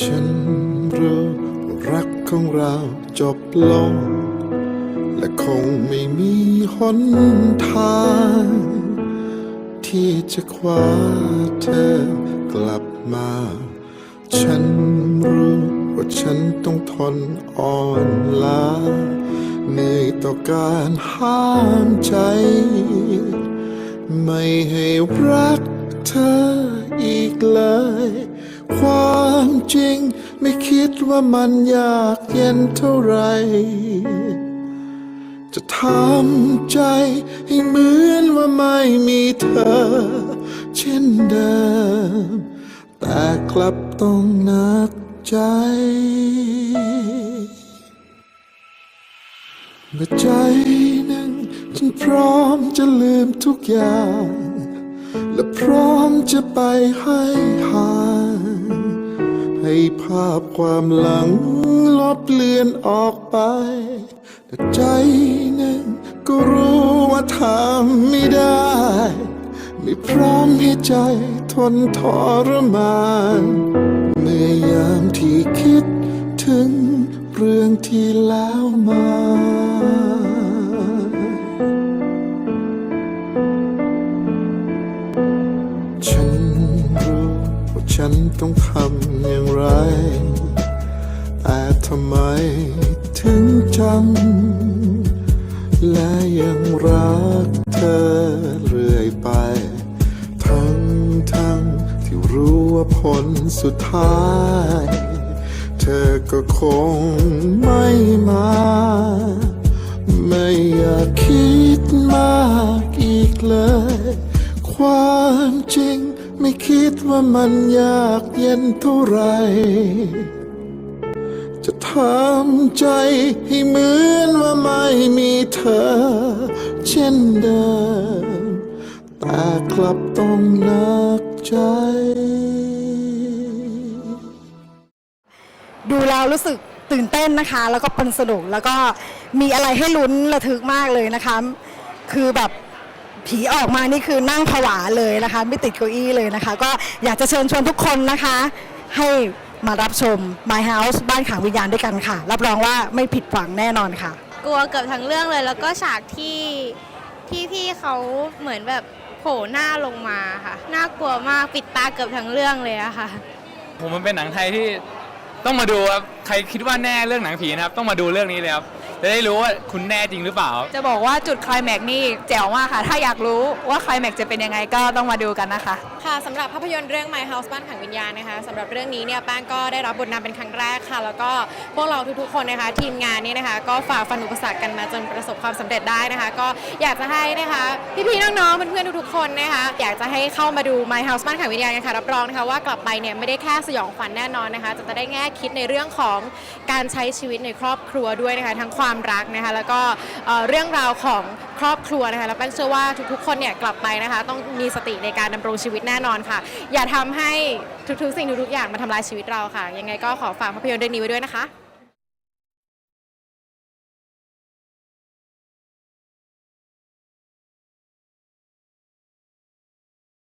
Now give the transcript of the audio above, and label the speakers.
Speaker 1: ฉันรู้ว่รักของเราจบลง และคงไม่มีหนทาง ที่จะคว้าเธอ กลับมา ฉันรู้ว่าฉันต้องทนอ่อนล้าเหนื่อยต่อการห้ามใจ ไม่ให้รักเธออีกเลย ความจริงไม่คิดว่ามันยากเย็นเท่าไหรจะทำใจให้เหมือนว่าไม่มีเธอ เช่นเดิม แต่กลับต้องหนักใจ เมื่อใจหนึ่งฉันพร้อมจะลืมทุกอย่าง และพร้อมจะไปให้ห่างให้ภาพความหลังลบเลือนออกไป แต่ใจหนึ่งก็รู้ว่าทำไม่ได้ ไม่พร้อมให้ใจทนทรมาน เมื่อยามที่คิดถึงเรื่องที่แล้วมา ฉันรู้ว่าฉันต้องทำอย่างไร แต่ทำไมถึงจำและยังรักเธอเรื่อยไป ว่าผลสุดท้าย เธอก็คงไม่มา ไม่อยากคิดมากอีกเลย ความจริงไม่คิดว่ามันยากเย็นเท่าไร จะทำใจให้เหมือนว่าไม่มีเธอ เช่นเดิมแต่กลับต้องหนักใจ
Speaker 2: แล้วรู้สึกตื่นเต้นนะคะ แล้วก็เป็นสนุกแล้วก็มีอะไรให้ลุ้นระทึกมากเลยนะคะ คือแบบผีออกมานี่คือนั่งผวาเลยนะคะ ไม่ติดเก้าอี้เลยนะคะ ก็อยากจะเชิญชวนทุกคนนะคะ ให้มารับชม My House บ้านขังวิญญาณด้วยกันค่ะ รับรองว่าไม่ผิดหวังแน่นอนค่ะ
Speaker 3: กลัวเกือบทั้งเรื่องเลย แล้วก็ฉากที่ที่พี่เขาเหมือนแบบโผล่หน้าลงมาค่ะ น่ากลัวมากปิดตาเกือบทั้งเรื่องเลยอะค่ะ
Speaker 4: ผมมันเป็นหนังไทยที่ ต้องมาดูครับใครคิดว่าแน่เรื่องหนังผีนะครับ ต้องมาดูเรื่องนี้เลยครับ จะได้รู้ว่าคุณแน่จริงหรือเปล่า
Speaker 5: จะบอกว่าจุดไคลแม็กซ์นี่แจ๋วมากค่ะ ถ้าอยากรู้ว่าไคลแม็กซ์จะเป็นยังไงก็ต้องมาดูกันนะคะ
Speaker 6: ค่ะสำหรับภาพยนตร์เรื่อง My House บ้านขังวิญญาณนะคะสำหรับเรื่องนี้เนี่ยแป้งก็ได้รับบทนำเป็นครั้งแรกค่ะ แล้วก็พวกเราทุกๆคนนะคะ ทีมงานเนี่ยนะคะ ก็ฝ่าฟันอุปสรรคกันมาจนประสบความสำเร็จได้นะคะ ก็อยากจะให้นะคะ พี่ๆน้องๆเพื่อนๆทุกๆคนนะคะ อยากจะให้เข้ามาดู My House บ้านขังวิญญาณกันค่ะรับรองนะคะว่ากลับไปเนี่ยไม่ได้แค่สยองขวัญแน่นอนนะคะ จะได้แง่คิดในเรื่องของการใช้ชีวิตในครอบครัวด้วยนะคะทั้งความรักนะคะแล้วก็เรื่องราวของครอบครัวนะคะแล้วแป้งเชื่อว่าทุกๆ คนเนี่ยกลับไปนะคะ ต้องมีสติในการดำรงชีวิตแน่นอนค่ะ อย่าทำให้ทุกๆ สิ่งทุกๆอย่างมาทำลายชีวิตเราค่ะ ยังไงก็ขอฝากภาพยนตร์เรื่องนี้ไว้ด้วยนะคะ